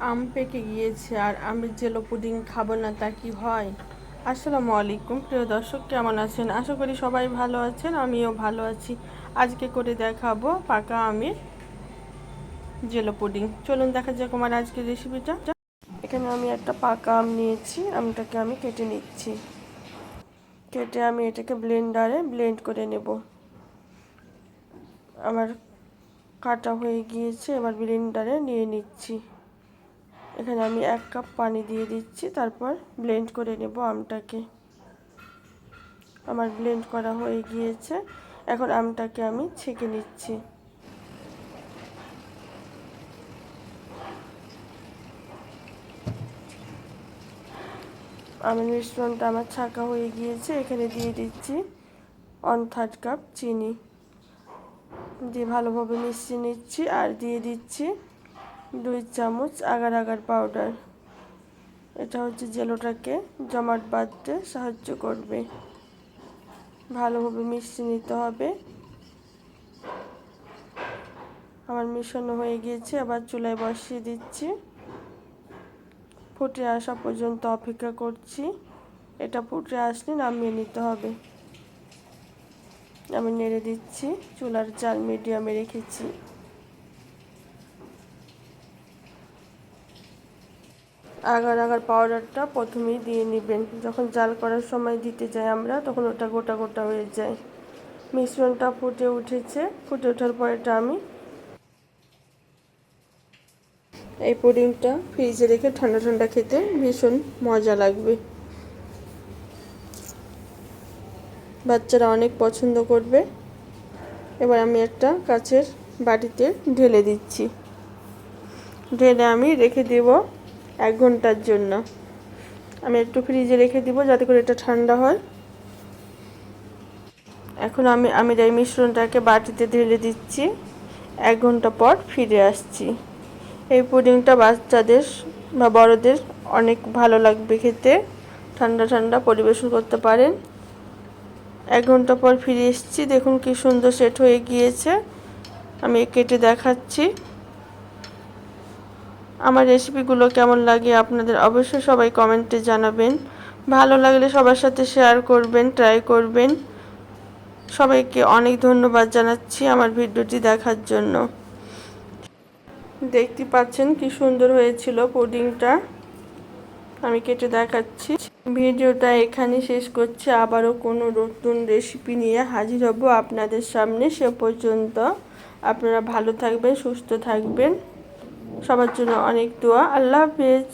আম পেকে গিয়েছে আর আমের জেলো পুডিং খাব না তা কি হয়? আসসালামু আলাইকুম। প্রিয় দর্শক, কেমন আছেন? আশা করি সবাই ভালো আছেন, আমিও ভালো আছি। আজকে করে দেখাবো পাকা আমের জেলো পুডিং চলুন দেখা যাক আমার আজকের রেসিপিটা এখানে আমি একটা পাকা আম নিয়েছি, আমটাকে আমি কেটে নিচ্ছি। কেটে আমি এটাকে ব্লেন্ডারে ব্লেন্ড করে নেব। আমার কাটা হয়ে গিয়েছে, এবার ব্লেন্ডারে নিয়ে নিচ্ছি। এখানে আমি এক কাপ পানি দিয়ে দিচ্ছি, তারপর ব্লেন্ড করে নেব আমটাকে। আমার ব্লেন্ড করা হয়ে গিয়েছে, এখন আমটাকে আমি ছেঁকে নিচ্ছি। আমের মিশ্রণটা আমার ছাকা হয়ে গিয়েছে, এখানে দিয়ে দিচ্ছি ওয়ান থার্ড কাপ চিনি। দিয়ে ভালোভাবে মিশিয়ে নিচ্ছি, আর দিয়ে দিচ্ছি দুই চামচ আগার আগার পাউডার এটা হচ্ছে জেলোটাকে জমাট বাঁধতে সাহায্য করবে। ভালোভাবে মিশিয়ে নিতে হবে। আমার মিশানো হয়ে গিয়েছে আবার চুলায় বসিয়ে দিচ্ছি। ফুটে আসা পর্যন্ত অপেক্ষা করছি। এটা ফুটে আসলে নামিয়ে নিতে হবে। আমি নেড়ে দিচ্ছি, চুলার জাল মিডিয়ামে রেখেছি। আগার আগার পাউডারটা প্রথমেই দিয়ে নেবেন। যখন জাল করার সময় দিতে যাই আমরা, তখন ওটা গোটা গোটা হয়ে যায়। মিশ্রণটা ফুটে উঠেছে। ফুটে ওঠার পর এটা আমি এই পুডিংটা ফ্রিজে রেখে ঠান্ডা ঠান্ডা খেতে ভীষণ মজা লাগবে। বাচ্চারা অনেক পছন্দ করবে। এবার আমি একটা কাছের বাটিতে ঢেলে দিচ্ছি। ঢেলে আমি রেখে দেব এক ঘণ্টার জন্য। আমি একটু ফ্রিজে রেখে দিব যাতে করে এটা ঠান্ডা হয়। এখন আমি আমি এই মিশ্রণটাকে বাটিতে ঢেলে দিচ্ছি, এক ঘণ্টা পর ফিরে আসছি। এই পুডিংটা বাচ্চাদের বা বড়দের অনেক ভালো লাগবে খেতে। ঠান্ডা ঠান্ডা পরিবেশন করতে পারেন। এক ঘণ্টা পর ফিরে এসেছি, দেখুন কি সুন্দর সেট হয়ে গিয়েছে। আমি কেটে দেখাচ্ছি। আমার রেসিপিগুলো কেমন লাগে আপনাদের অবশ্যই সবাই কমেন্টে জানাবেন। ভালো লাগলে সবার সাথে শেয়ার করবেন ট্রাই করবেন। সবাইকে অনেক ধন্যবাদ জানাচ্ছি আমার ভিডিওটি দেখার জন্য। দেখতে পাচ্ছেন কি সুন্দর হয়েছিল পুডিংটা। আমি কেটে দেখাচ্ছি। ভিডিওটা এখানে শেষ করছি। আবারও কোনো নতুন রেসিপি নিয়ে হাজির হব আপনাদের সামনে। সে পর্যন্ত আপনারা ভালো থাকবেন, সুস্থ থাকবেন। সবার জন্য অনেক দোয়া। আল্লাহ হাফেজ।